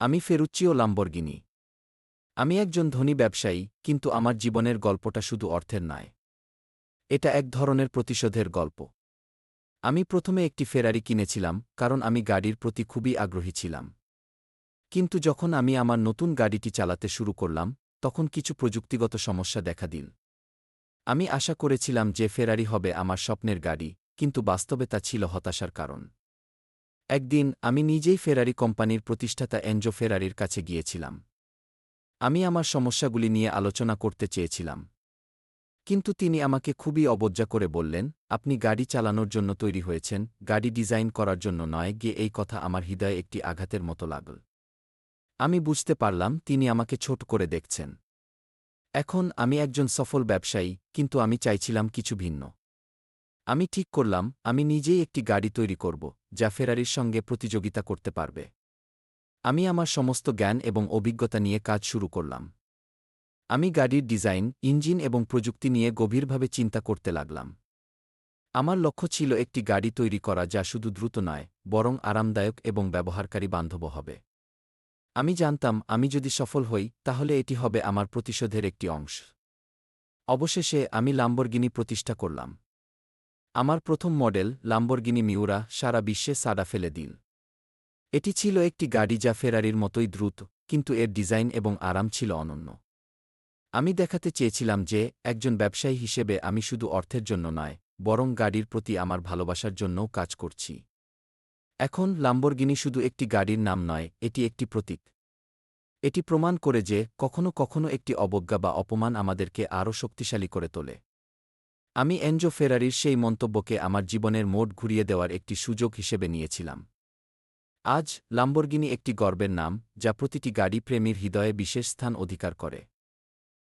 আমি ফেরুচ্চিও লাম্বরগিনি। আমি একজন ধনী ব্যবসায়ী, কিন্তু আমার জীবনের গল্পটা শুধু অর্থের নয়। এটা এক ধরনের প্রতিশোধের গল্প। আমি প্রথমে একটি ফেরারি কিনেছিলাম, কারণ আমি গাড়ির প্রতি খুবই আগ্রহী ছিলাম। কিন্তু যখন আমি আমার নতুন গাড়িটি চালাতে শুরু করলাম, তখন কিছু প্রযুক্তিগত সমস্যা দেখা দিল। আমি আশা করেছিলাম যে ফেরারি হবে আমার স্বপ্নের গাড়ি, কিন্তু বাস্তবে তা ছিল হতাশার কারণ। একদিন আমি নিজেই ফেরারি কোম্পানির প্রতিষ্ঠাতা এনজো ফেরারির কাছে গিয়েছিলাম। আমি আমার সমস্যাগুলি নিয়ে আলোচনা করতে চেয়েছিলাম। কিন্তু তিনি আমাকে খুবই অবজ্ঞা করে বললেন, আপনি গাড়ি চালানোর জন্য তৈরি হয়েছেন, গাড়ি ডিজাইন করার জন্য নয়, গিয়ে এই কথা আমার হৃদয়ে একটি আঘাতের মতো লাগল। আমি বুঝতে পারলাম তিনি আমাকে ছোট করে দেখছেন। এখন আমি একজন সফল ব্যবসায়ী, কিন্তু আমি চাইছিলাম কিছু ভিন্ন। আমি ঠিক করলাম, আমি নিজেই একটি গাড়ি তৈরি করব, যা ফেরারির সঙ্গে প্রতিযোগিতা করতে পারবে। আমি আমার সমস্ত জ্ঞান এবং অভিজ্ঞতা নিয়ে কাজ শুরু করলাম। আমি গাড়ির ডিজাইন, ইঞ্জিন এবং প্রযুক্তি নিয়ে গভীরভাবে চিন্তা করতে লাগলাম। আমার লক্ষ্য ছিল একটি গাড়ি তৈরি করা যা শুধু দ্রুত নয়, বরং আরামদায়ক এবং ব্যবহারকারী বান্ধব হবে। আমি জানতাম, আমি যদি সফল হই, তাহলে এটি হবে আমার প্রতিশোধের একটি অংশ। অবশেষে আমি লাম্বরগিনি প্রতিষ্ঠা করলাম। আমার প্রথম মডেল লাম্বরগিনি মিউরা সারা বিশ্বে সাডা ফেলে দিন। এটি ছিল একটি গাড়ি যা ফেরারির মতোই দ্রুত, কিন্তু এর ডিজাইন এবং আরাম ছিল অনন্য। আমি দেখাতে চেয়েছিলাম যে, একজন ব্যবসায়ী হিসেবে আমি শুধু অর্থের জন্য নয়, বরং গাড়ির প্রতি আমার ভালোবাসার জন্যও কাজ করছি। এখন লাম্বরগিনি শুধু একটি গাড়ির নাম নয়, এটি একটি প্রতীক। এটি প্রমাণ করে যে, কখনো কখনো একটি অবজ্ঞা বা অপমান আমাদেরকে আরও শক্তিশালী করে তোলে। আমি এনজো ফেরারির সেই মন্তব্যকে আমার জীবনের মোট ঘুরিয়ে দেওয়ার একটি সুযোগ হিসেবে নিয়েছিলাম। আজ লাম্বরগিনি একটি গর্বের নাম, যা প্রতিটি গাড়ি প্রেমীর হৃদয়ে বিশেষ স্থান অধিকার করে।